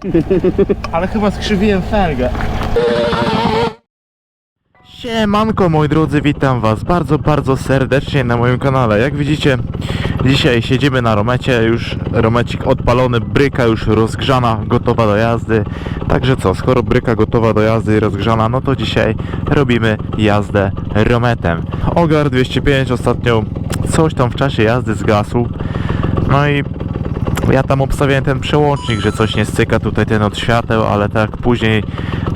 Ale chyba skrzywiłem felgę. Siemanko moi drodzy, witam was bardzo, bardzo serdecznie na moim kanale. Jak widzicie, dzisiaj siedzimy na romecie, już romecik odpalony, bryka już rozgrzana, gotowa do jazdy. Także co, skoro bryka gotowa do jazdy i rozgrzana, no to dzisiaj robimy jazdę rometem. Ogar 205 ostatnio coś tam w czasie jazdy zgasł. No i ja tam obstawiałem ten przełącznik, że coś nie styka tutaj ten od świateł, ale tak później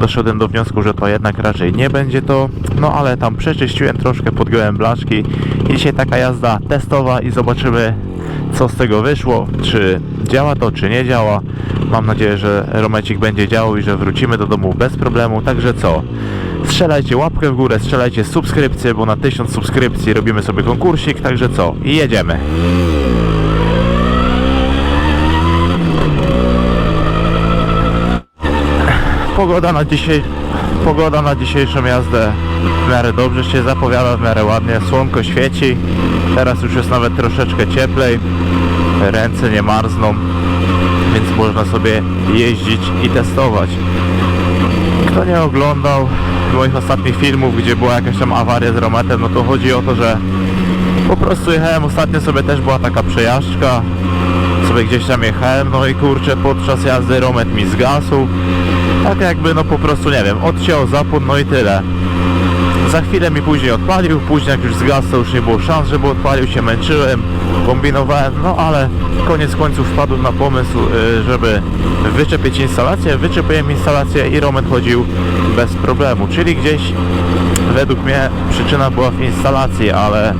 doszedłem do wniosku, że to jednak raczej nie będzie to. No ale tam przeczyściłem troszkę, podgiąłem blaszki i dzisiaj taka jazda testowa i zobaczymy co z tego wyszło, czy działa to, czy nie działa. Mam nadzieję, że Romecik będzie działał i że wrócimy do domu bez problemu, także co? Strzelajcie łapkę w górę, strzelajcie subskrypcję, bo na 1000 subskrypcji robimy sobie konkursik, także co? I jedziemy. Pogoda na dzisiaj, pogoda na dzisiejszą jazdę w miarę dobrze się zapowiada, w miarę ładnie. Słonko świeci, teraz już jest nawet troszeczkę cieplej, ręce nie marzną, więc można sobie jeździć i testować. Kto nie oglądał moich ostatnich filmów, gdzie była jakaś tam awaria z Rometem, no to chodzi o to, że po prostu jechałem, ostatnio sobie też była taka przejażdżka, sobie gdzieś tam jechałem, no i kurczę, podczas jazdy Romet mi zgasł. Tak jakby, no po prostu, nie wiem, odciął zapłon, no i tyle. Za chwilę mi później odpalił, później jak już zgasł, już nie było szans, żeby odpalił się, męczyłem, kombinowałem, no ale koniec końców wpadłem na pomysł, y, żeby wyczepić instalację, wyczepiłem instalację i Romet chodził bez problemu, czyli gdzieś według mnie przyczyna była w instalacji, ale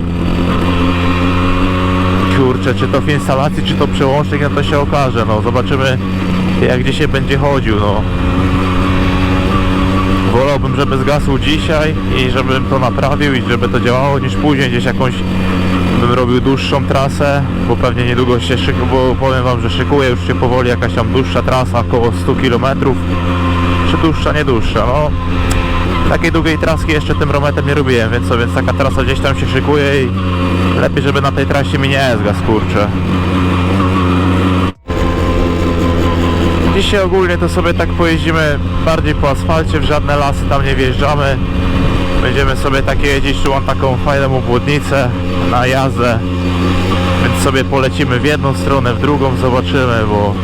kurczę, czy to w instalacji, czy to przełącznik, no to się okaże, no zobaczymy jak dzisiaj będzie chodził, no. Wolałbym, żeby zgasł dzisiaj i żebym to naprawił i żeby to działało, niż później gdzieś jakąś bym robił dłuższą trasę, bo pewnie niedługo się szykuję, bo powiem wam, że szykuje już się powoli jakaś tam dłuższa trasa, około 100 km, czy dłuższa, nie dłuższa, no. Takiej długiej traski jeszcze tym rometem nie robiłem, więc co, więc taka trasa gdzieś tam się szykuje i lepiej, żeby na tej trasie mi nie zgasł, kurczę. Dzisiaj ogólnie to sobie tak pojeździmy bardziej po asfalcie, w żadne lasy tam nie wjeżdżamy. Będziemy sobie takie jeździć, tu mam taką fajną obwodnicę na jazdę. Więc sobie polecimy w jedną stronę, w drugą zobaczymy, bo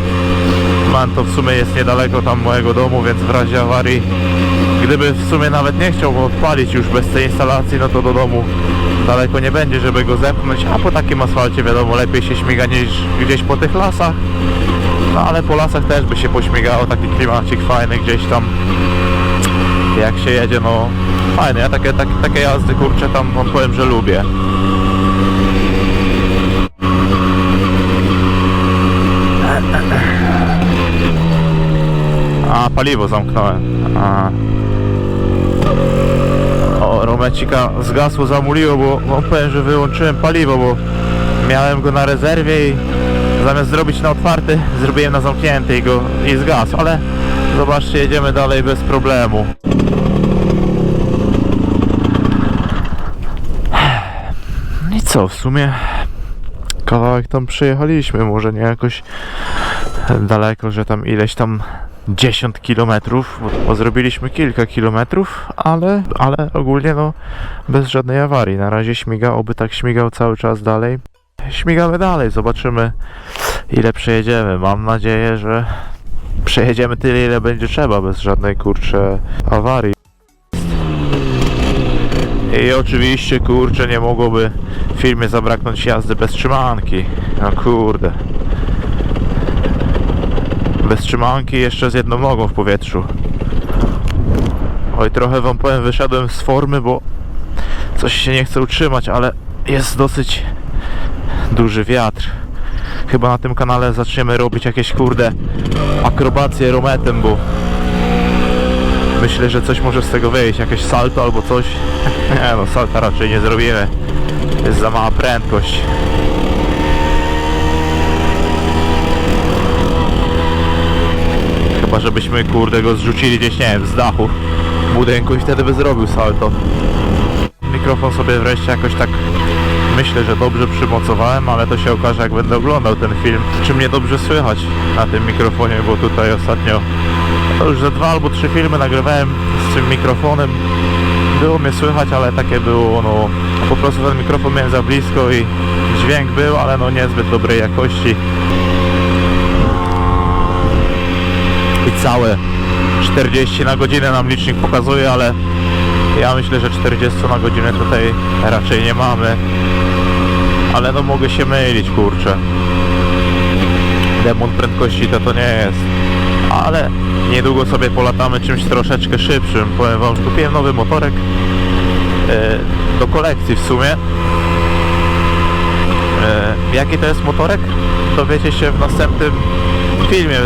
man to w sumie jest niedaleko tam mojego domu, więc w razie awarii Gdyby w sumie nawet nie chciał odpalić już bez tej instalacji, no to do domu daleko nie będzie, żeby go zepchnąć, a po takim asfalcie wiadomo lepiej się śmiga niż gdzieś po tych lasach. No ale po lasach też by się pośmigało, taki klimacik fajny gdzieś tam jak się jedzie, no fajne, ja takie, takie, takie jazdy kurczę tam wam powiem, że lubię. A, paliwo zamknąłem. A. O, Romecika zgasło, zamuliło, bo no, powiem, że wyłączyłem paliwo, bo miałem go na rezerwie i zamiast zrobić na otwarty, zrobiłem na zamknięty i go i zgasł, ale zobaczcie, jedziemy dalej bez problemu. I co, w sumie kawałek tam przyjechaliśmy, może nie jakoś daleko, że tam ileś tam 10 kilometrów, bo zrobiliśmy kilka kilometrów, ale, ale ogólnie no bez żadnej awarii. Na razie śmiga, oby tak śmigał cały czas dalej. Śmigamy dalej, zobaczymy ile przejedziemy. Mam nadzieję, że przejedziemy tyle ile będzie trzeba, bez żadnej kurcze awarii. I oczywiście kurczę nie mogłoby w filmie zabraknąć jazdy bez trzymanki. No kurde. Bez trzymanki jeszcze z jedną nogą w powietrzu. Oj, trochę wam powiem, wyszedłem z formy, bo coś się nie chce utrzymać, ale jest dosyć duży wiatr. Chyba na tym kanale zaczniemy robić jakieś kurde akrobacje rometem, bo myślę, że coś może z tego wyjść, jakieś salto albo coś. Nie no, salta raczej nie zrobimy. Jest za mała prędkość. Chyba żebyśmy kurde go zrzucili gdzieś, nie wiem, z dachu budynku i wtedy by zrobił salto. Mikrofon sobie wreszcie jakoś tak myślę, że dobrze przymocowałem, ale to się okaże jak będę oglądał ten film. Czy mnie dobrze słychać na tym mikrofonie, bo tutaj ostatnio już ze dwa albo trzy filmy nagrywałem z tym mikrofonem. Było mnie słychać, ale takie było, no po prostu ten mikrofon miałem za blisko i dźwięk był, ale no niezbyt dobrej jakości. I całe 40 na godzinę nam licznik pokazuje, ale ja myślę, że 40 na godzinę tutaj raczej nie mamy. Ale no mogę się mylić, kurczę. Demon prędkości to to nie jest. Ale niedługo sobie polatamy czymś troszeczkę szybszym. Powiem wam, że kupiłem nowy motorek e, do kolekcji w sumie. E, jaki to jest motorek? Dowiecie się w następnym filmie.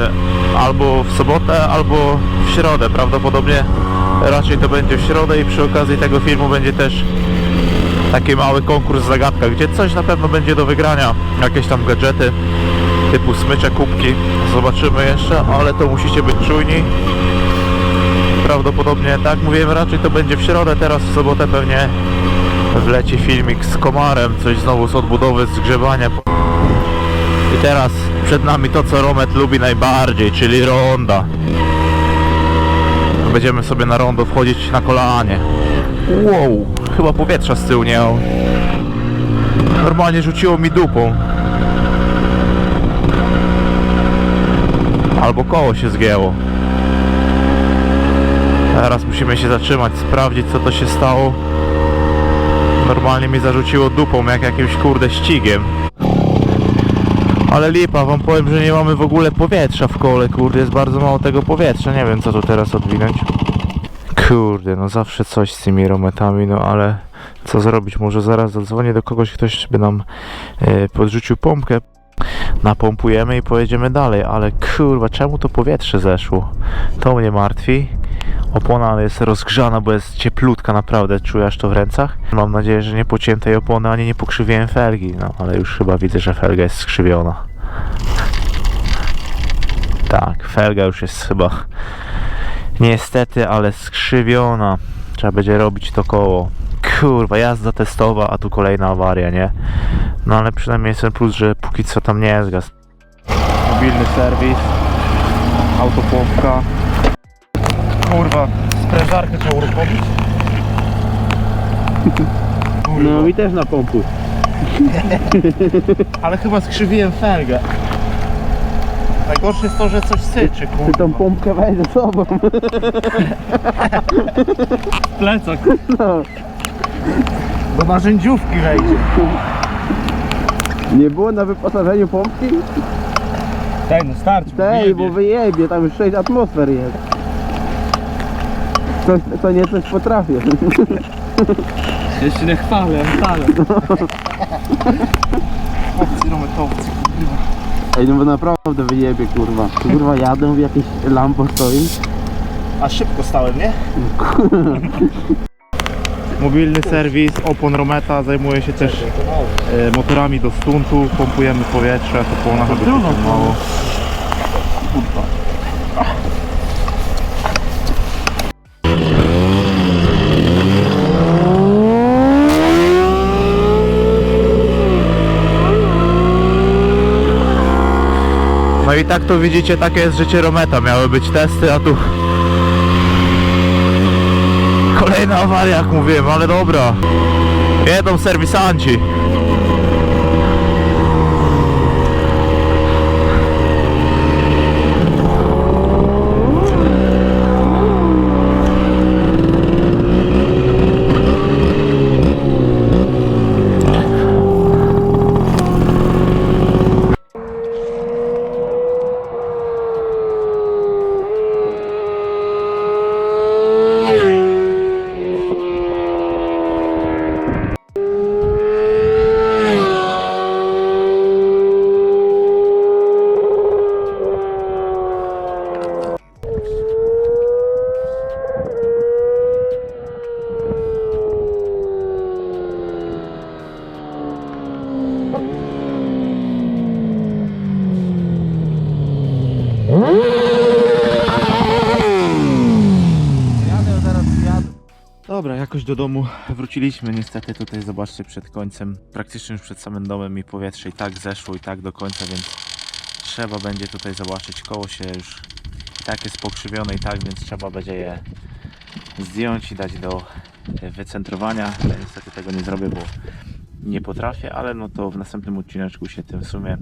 Albo w sobotę, albo w środę. Prawdopodobnie raczej to będzie w środę i przy okazji tego filmu będzie też taki mały konkurs zagadka, gdzie coś na pewno będzie do wygrania. Jakieś tam gadżety typu smycze, kubki. Zobaczymy jeszcze, ale to musicie być czujni. Prawdopodobnie tak mówiłem, raczej to będzie w środę, teraz w sobotę pewnie wleci filmik z komarem, coś znowu z odbudowy, z grzebania. I teraz przed nami to, co Romet lubi najbardziej, czyli ronda. Będziemy sobie na rondo wchodzić na kolanie. Wow, chyba powietrza z tyłu nie mam. Normalnie rzuciło mi dupą. Albo koło się zgięło. Teraz musimy się zatrzymać, sprawdzić co to się stało. Normalnie mi zarzuciło dupą jak jakimś kurde ścigiem. Ale lipa, wam powiem, że nie mamy w ogóle powietrza w kole, kurde, jest bardzo mało tego powietrza, nie wiem co tu teraz odwinąć. Kurde, no zawsze coś z tymi rometami, no ale co zrobić, może zaraz zadzwonię do kogoś, ktoś by nam e, podrzucił pompkę, napompujemy i pojedziemy dalej, ale kurwa, czemu to powietrze zeszło? To mnie martwi. Opona jest rozgrzana, bo jest cieplutka naprawdę, czujesz to w rękach. Mam nadzieję, że nie pocięłem tej opony, ani nie pokrzywiłem felgi, no ale już chyba widzę, że felga jest skrzywiona. Tak, felga już jest chyba niestety, ale skrzywiona. Trzeba będzie robić to koło. Kurwa, jazda testowa, a tu kolejna awaria, nie? No ale przynajmniej jest ten plus, że póki co tam nie jest gaz. Mobilny serwis, autopompka. Kurwa, sprężarkę trzeba uruchomić. No mi też na pompu. Ale chyba skrzywiłem felgę. Najgorsze jest to, że coś syczy, Ty kurwa. tą pompkę weź ze sobą. Plecak. No. Do narzędziówki wejdzie. Nie było na wyposażeniu pompki? Daj no starczy. Tej, bo wyjebie, tam już 6 atmosfer jest. Coś, to nie coś potrafię. Ja się nie chwalę, wcale. Chłopcy rometowcy, kurwa. Ej, no bo naprawdę wyjebie, kurwa. Kurwa, jadę, jakieś lampo stoi. A szybko stałem, nie? Mobilny serwis opon Rometa zajmuje się też e, motorami do stuntu, pompujemy powietrze, to po nas trudno, mało. No i tak to widzicie, takie jest życie Rometa. Miały być testy, a tu kolejna awaria, jak mówiłem, ale dobra. Jedą serwisanci. Dobra, jak jakoś do domu wróciliśmy niestety tutaj, zobaczcie, przed końcem, praktycznie już przed samym domem i powietrze i tak zeszło i tak do końca, więc trzeba będzie tutaj zobaczyć, koło się już i tak jest pokrzywione i tak, więc trzeba będzie je zdjąć i dać do wycentrowania. Ja niestety tego nie zrobię, bo nie potrafię, ale no to w następnym odcineczku się tym w sumie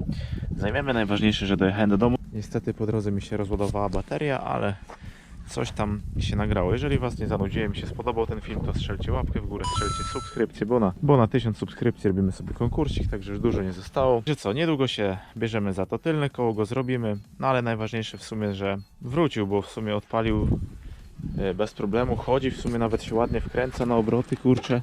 zajmiemy. Najważniejsze, że dojechałem do domu. Niestety po drodze mi się rozładowała bateria, ale coś tam się nagrało. Jeżeli Was nie zanudziłem, mi się spodobał ten film, to strzelcie łapkę w górę, strzelcie subskrypcję, bo na, bo na 1000 subskrypcji robimy sobie konkursik, także już dużo nie zostało. Że co, niedługo się bierzemy za to tylne koło, go zrobimy, no ale najważniejsze w sumie, że wrócił, bo w sumie odpalił e, bez problemu, chodzi, w sumie nawet się ładnie wkręca na obroty, kurcze.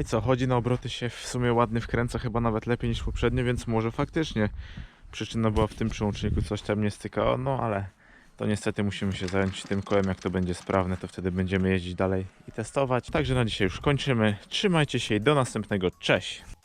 I co, chodzi na obroty się w sumie ładnie wkręca, chyba nawet lepiej niż poprzednio, więc może faktycznie przyczyna była w tym przełączniku, coś tam nie stykało, no ale to niestety musimy się zająć tym kołem, jak to będzie sprawne, to wtedy będziemy jeździć dalej i testować. Także na dzisiaj już kończymy. Trzymajcie się i do następnego. Cześć!